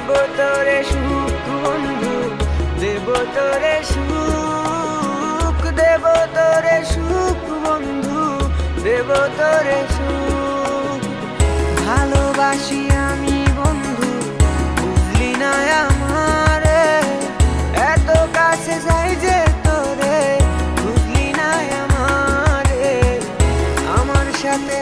দেব তোরে সুখ, বন্ধু দেব তোরে সুখ দেব তোরে সুখ, বন্ধু দেব তোরে সুখ। ভালোবাসি আমি, বন্ধু, বুঝলি না আমারে, এত কাছে যাই যে তোরে, বুঝলি না আমারে। আমার সাথে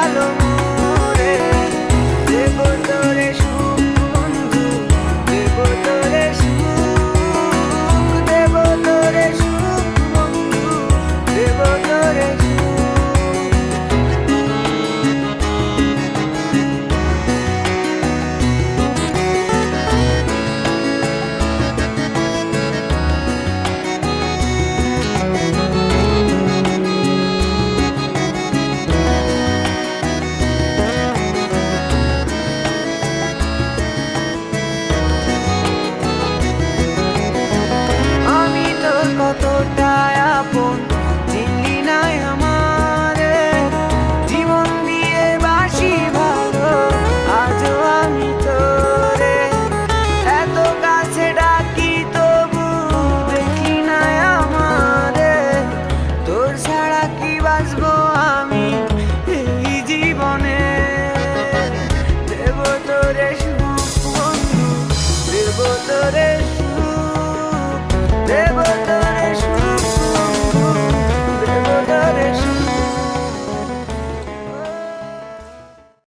ভালো দেব তোরে Flores